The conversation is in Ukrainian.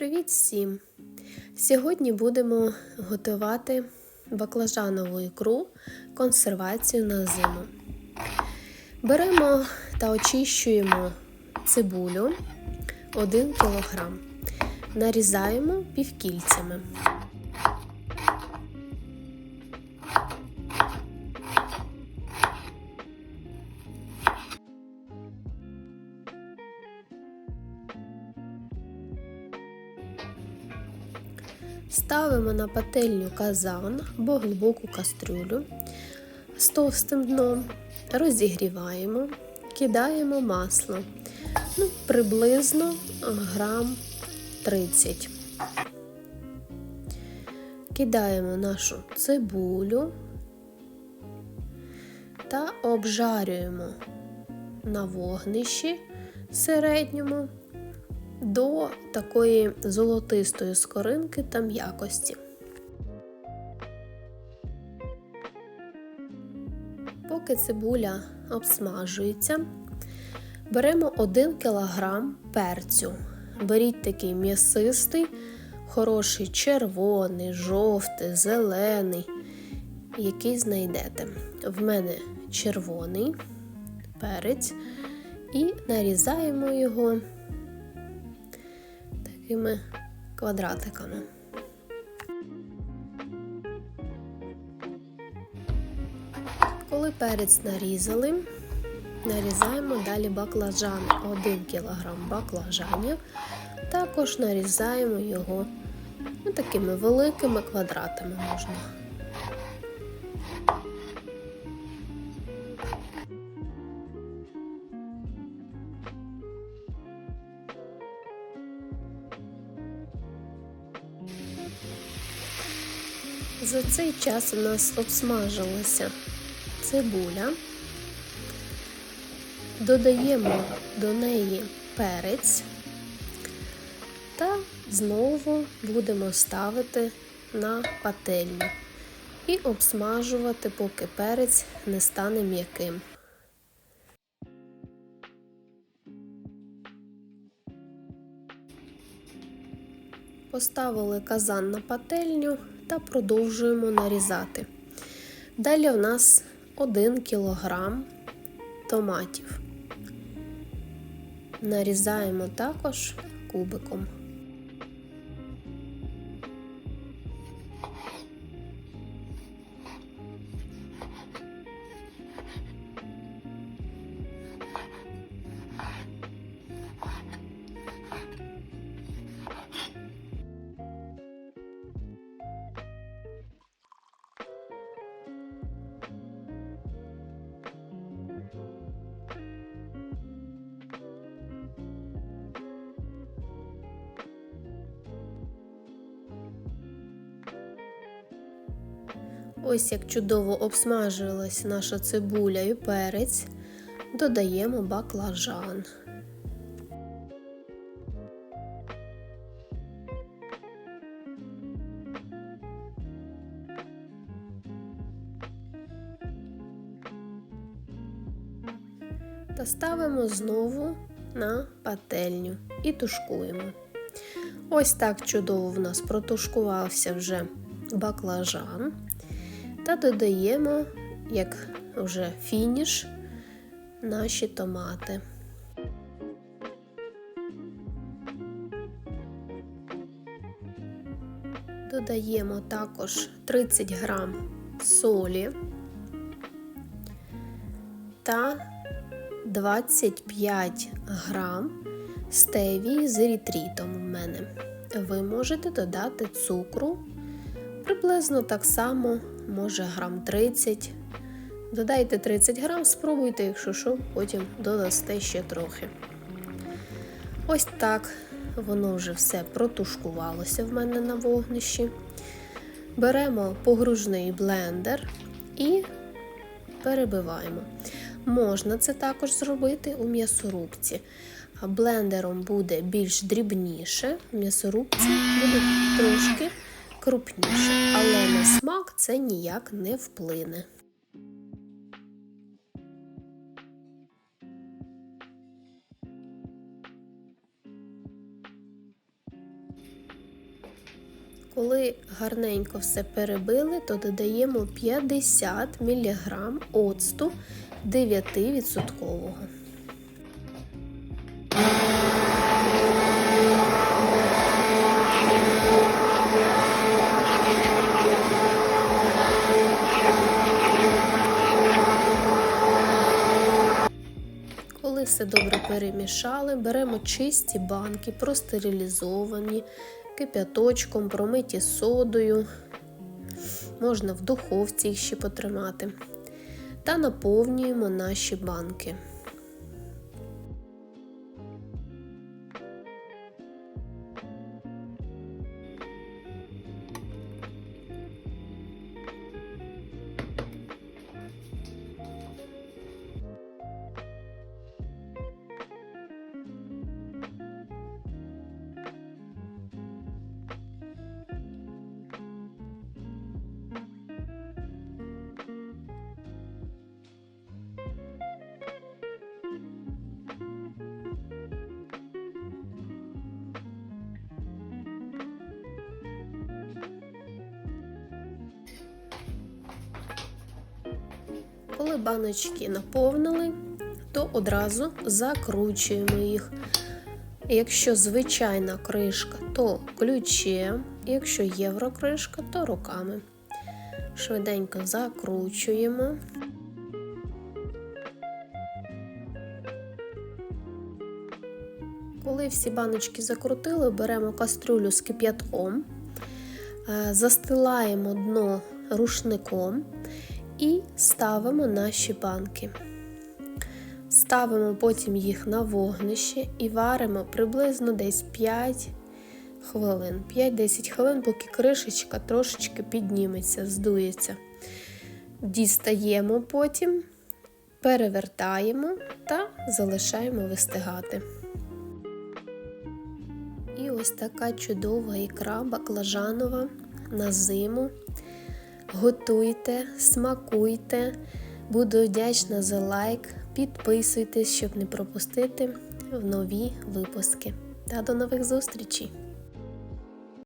Привіт всім! Сьогодні будемо готувати баклажанову ікру консервацію на зиму. Беремо та очищуємо цибулю 1 кг. Нарізаємо півкільцями. Ставимо на пательню казан або глибоку кастрюлю з товстим дном, розігріваємо, кидаємо масло. Ну, приблизно грам 30. Кидаємо нашу цибулю та обжарюємо на вогнищі середньому до такої золотистої скоринки та м'якості. Поки цибуля обсмажується, беремо 1 кг перцю. Беріть такий м'ясистий, хороший червоний, жовтий, зелений, який знайдете. В мене червоний перець і нарізаємо його такими квадратиками. Коли перець нарізали, нарізаємо далі баклажан 1 кг баклажанів, також нарізаємо його такими великими квадратами можна. За цей час у нас обсмажилася цибуля, додаємо до неї перець. Та знову будемо ставити на пательню. І обсмажувати, поки перець не стане м'яким. Поставили казан на пательню та продовжуємо нарізати. Далі в нас 1 кг томатів. Нарізаємо також кубиком. Ось як чудово обсмажилась наша цибуля і перець, додаємо баклажан. Та ставимо знову на пательню і тушкуємо. Ось так чудово в нас протушкувався вже баклажан та додаємо, як вже фініш, наші томати. Додаємо також 30 грам солі та 25 грам стевії з ерітрітом у мене. Ви можете додати цукру приблизно так само може грам 30. Додайте 30 грам, спробуйте, якщо що, потім додасте ще трохи. Ось так воно вже все протушкувалося в мене на вогнищі. Беремо погружний блендер і перебиваємо. Можна це також зробити у м'ясорубці. Блендером буде більш дрібніше, в м'ясорубці буде трошки крупніше, але на смак це ніяк не вплине. Коли гарненько все перебили, то додаємо 50 мг оцту 9%. Коли все добре перемішали, беремо чисті банки, простерилізовані, кип'яточком, промиті содою, можна в духовці їх ще потримати, та наповнюємо наші банки. Коли баночки наповнили, то одразу закручуємо їх. Якщо звичайна кришка, то ключем, якщо єврокришка, то руками. Швиденько закручуємо. Коли всі баночки закрутили, беремо кастрюлю з кип'ятком, е, застилаємо дно рушником і ставимо наші банки. Ставимо потім їх на вогнище і варимо приблизно десь 5 хвилин. 5-10 хвилин, поки кришечка трошечки підніметься, здується. Дістаємо потім, перевертаємо та залишаємо вистигати. І ось така чудова ікра баклажанова на зиму. Готуйте, смакуйте. Буду вдячна за лайк. Підписуйтесь, щоб не пропустити нові випуски. Та до нових зустрічей!